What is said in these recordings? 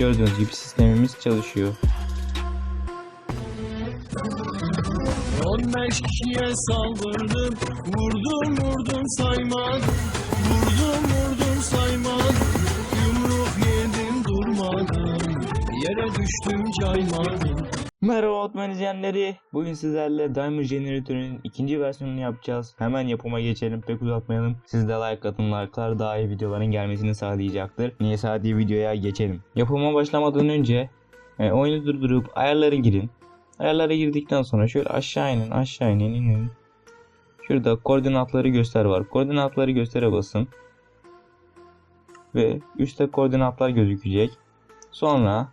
Gördüğünüz gibi sistemimiz çalışıyor. 15 kişiye saldırdım. Vurdum vurdum saymadım. Vurdum vurdum saymadım. Yumruk yedim durmadım. Yere düştüm caymadım Merhaba Otman izleyenleri. Bugün sizlerle Diamond Generator'ın ikinci versiyonunu yapacağız. Hemen yapıma geçelim pek uzatmayalım. Siz de like atın like'lar daha iyi videoların gelmesini sağlayacaktır. Neyse hadi videoya geçelim. Yapıma başlamadan önce e, oyunu durdurup ayarlara girin. Ayarlara girdikten sonra şöyle aşağı inin aşağı inin inin. Şurada koordinatları göster var. Koordinatları göstere basın. Ve üstte koordinatlar gözükecek. Sonra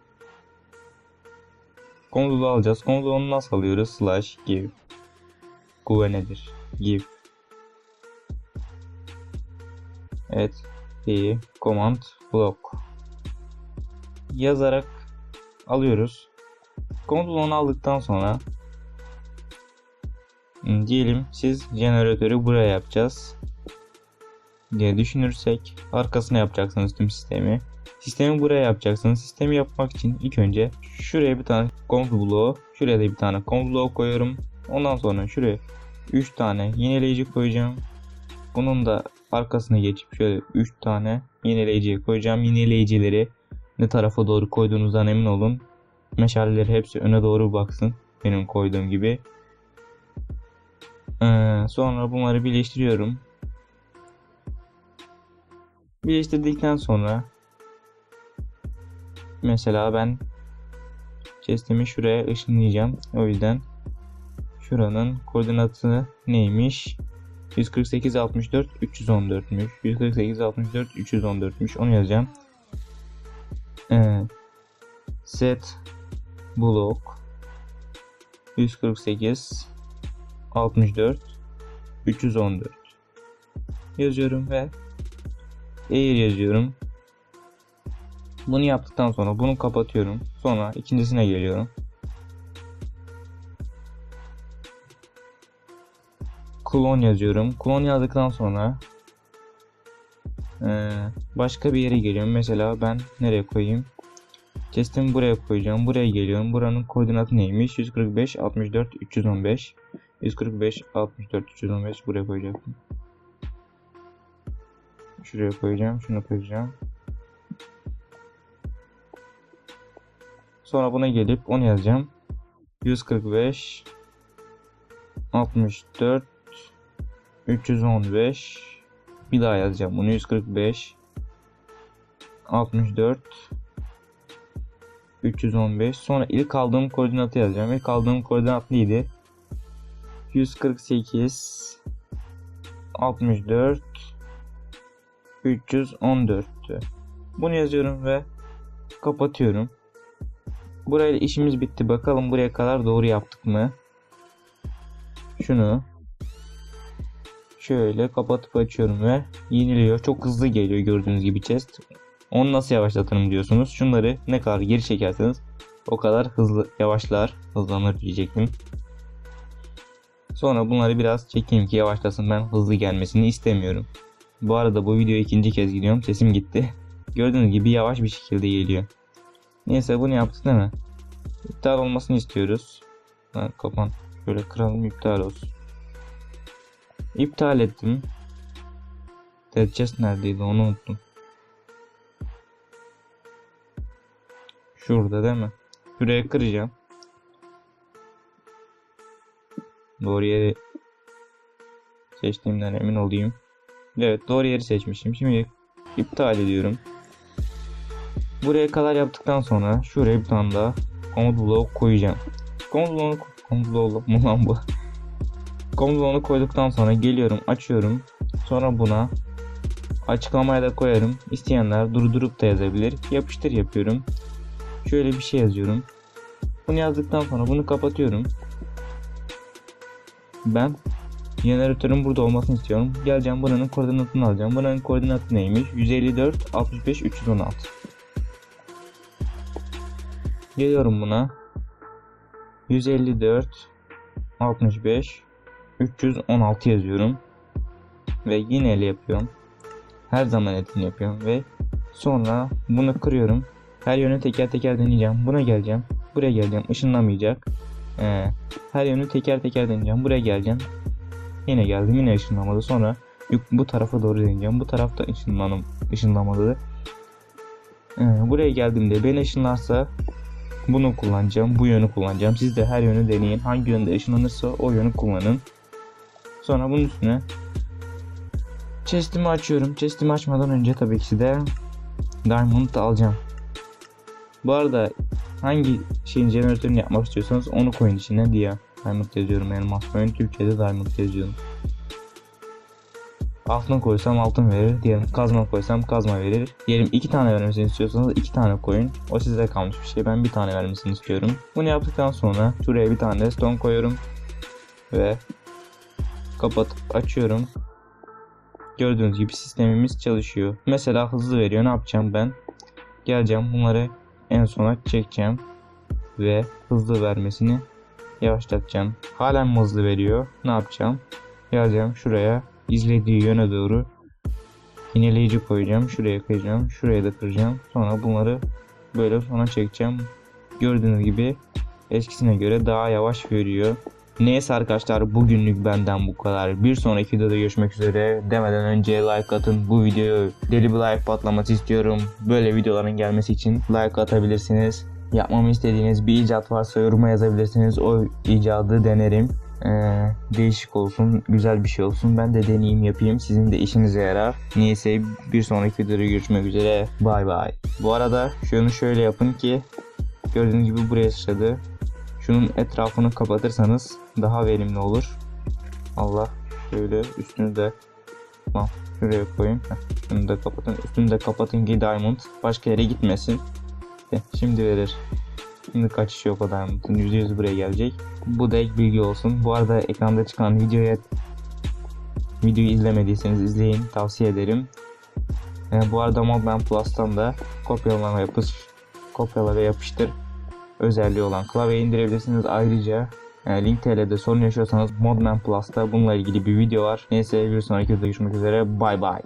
Komutlu alacağız. Komutlu onu nasıl alıyoruz? Slash give. Güvenedir. Give. Evet. İyi. Command block. Yazarak alıyoruz. Komutlu onu aldıktan sonra hmm, diyelim siz jeneratörü buraya yapacağız diye düşünürsek arkasına yapacaksınız tüm sistemi. Sistemi buraya yapacaksınız. Sistemi yapmak için ilk önce şuraya bir tane komut bloğu, şuraya da bir tane komut bloğu koyuyorum. Ondan sonra şuraya 3 tane yineleyici koyacağım. Bunun da arkasına geçip şöyle 3 tane yineleyici koyacağım. Yineleyicileri ne tarafa doğru koyduğunuzdan emin olun. Meşaleleri hepsi öne doğru baksın. Benim koyduğum gibi. Ee, sonra bunları birleştiriyorum. Birleştirdikten sonra mesela ben chest'imi şuraya ışınlayacağım. O yüzden şuranın koordinatı neymiş? 148 64 314'müş. 148 64 314'müş. Onu yazacağım. Ee, set block 148 64 314 yazıyorum ve Air yazıyorum. Bunu yaptıktan sonra bunu kapatıyorum. Sonra ikincisine geliyorum. Klon yazıyorum. Klon yazdıktan sonra ee, başka bir yere geliyorum. Mesela ben nereye koyayım? Chest'imi buraya koyacağım. Buraya geliyorum. Buranın koordinatı neymiş? 145 64 315 145 64 315 buraya koyacaktım. Şuraya koyacağım. Şunu koyacağım. Sonra buna gelip onu yazacağım. 145 64 315 bir daha yazacağım. Bunu 145 64 315 sonra ilk aldığım koordinatı yazacağım. İlk aldığım koordinat neydi? 148 64 314'tü. Bunu yazıyorum ve kapatıyorum. Burayla işimiz bitti. Bakalım buraya kadar doğru yaptık mı? Şunu şöyle kapatıp açıyorum ve yeniliyor. Çok hızlı geliyor gördüğünüz gibi chest. Onu nasıl yavaşlatırım diyorsunuz. Şunları ne kadar geri çekerseniz o kadar hızlı yavaşlar. Hızlanır diyecektim. Sonra bunları biraz çekeyim ki yavaşlasın. Ben hızlı gelmesini istemiyorum. Bu arada bu videoya ikinci kez gidiyorum. Sesim gitti. Gördüğünüz gibi yavaş bir şekilde geliyor. Neyse bunu yaptık değil mi? İptal olmasını istiyoruz. Ha, kapan. Şöyle kıralım iptal olsun. İptal ettim. Dead chest neredeydi onu unuttum. Şurada değil mi? Şuraya kıracağım. Doğru yeri seçtiğimden emin olayım. Evet doğru yeri seçmişim. Şimdi iptal ediyorum. Buraya kadar yaptıktan sonra şuraya bir tane daha komut bloğu koyacağım. Komut bloğunu komut bloğu mu lan bu? Komut bloğunu koyduktan sonra geliyorum açıyorum. Sonra buna açıklamaya da koyarım. İsteyenler durdurup da yazabilir. Yapıştır yapıyorum. Şöyle bir şey yazıyorum. Bunu yazdıktan sonra bunu kapatıyorum. Ben Jeneratörün burada olmasını istiyorum. Geleceğim buranın koordinatını alacağım. Buranın koordinatı neymiş? 154 65 316. Geliyorum buna. 154 65 316 yazıyorum. Ve yine el yapıyorum. Her zaman etini yapıyorum ve sonra bunu kırıyorum. Her yönü teker teker deneyeceğim. Buna geleceğim. Buraya geleceğim. Işınlamayacak. Ee, her yönü teker teker deneyeceğim. Buraya geleceğim. Yine geldim. Yine ışınlamadı. Sonra bu tarafa doğru deneyeceğim. Bu tarafta ışınlanım, ışınlamadı. Ee, buraya geldiğimde beni ışınlarsa bunu kullanacağım. Bu yönü kullanacağım. Siz de her yönü deneyin. Hangi yönde ışınlanırsa o yönü kullanın. Sonra bunun üstüne chest'imi açıyorum. Chest'imi açmadan önce tabii ki de Diamond alacağım. Bu arada hangi şeyin jeneratörünü yapmak istiyorsanız onu koyun içine diye. Diamond yazıyorum elmas koyun. Türkiye'de Diamond yazıyorum. Altın koysam altın verir. Diyelim kazma koysam kazma verir. Diyelim iki tane vermesini istiyorsanız iki tane koyun. O size kalmış bir şey. Ben bir tane vermesini istiyorum. Bunu yaptıktan sonra şuraya bir tane stone koyuyorum. Ve kapatıp açıyorum. Gördüğünüz gibi sistemimiz çalışıyor. Mesela hızlı veriyor. Ne yapacağım ben? Geleceğim bunları en sona çekeceğim. Ve hızlı vermesini yavaşlatacağım. Halen hızlı veriyor? Ne yapacağım? Geleceğim şuraya izlediği yöne doğru yineleyici koyacağım. Şuraya kıracağım. Şuraya da kıracağım. Sonra bunları böyle sona çekeceğim. Gördüğünüz gibi eskisine göre daha yavaş veriyor. Neyse arkadaşlar bugünlük benden bu kadar. Bir sonraki videoda görüşmek üzere. Demeden önce like atın. Bu videoyu deli bir like patlaması istiyorum. Böyle videoların gelmesi için like atabilirsiniz. Yapmamı istediğiniz bir icat varsa yoruma yazabilirsiniz. O icadı denerim. Ee, değişik olsun, güzel bir şey olsun. Ben de deneyeyim yapayım. Sizin de işinize yarar. Neyse bir sonraki videoda görüşmek üzere. Bay bay. Bu arada şunu şöyle yapın ki gördüğünüz gibi buraya sıçradı. Şunun etrafını kapatırsanız daha verimli olur. Allah şöyle üstünü de tamam şuraya koyayım. Heh, şunu da kapatın. Üstünü de kapatın ki diamond başka yere gitmesin. Şimdi verir. Şimdi kaçış yok o diamond'ın. %100 buraya gelecek. Bu da ek bilgi olsun. Bu arada ekranda çıkan videoya videoyu izlemediyseniz izleyin. Tavsiye ederim. Ee, bu arada Modman Plus'tan da kopyalama yapış kopyala ve yapıştır özelliği olan klavye indirebilirsiniz. Ayrıca e, Link TL'de sorun yaşıyorsanız Modman Plus'ta bununla ilgili bir video var. Neyse bir sonraki videoda görüşmek üzere. Bay bay.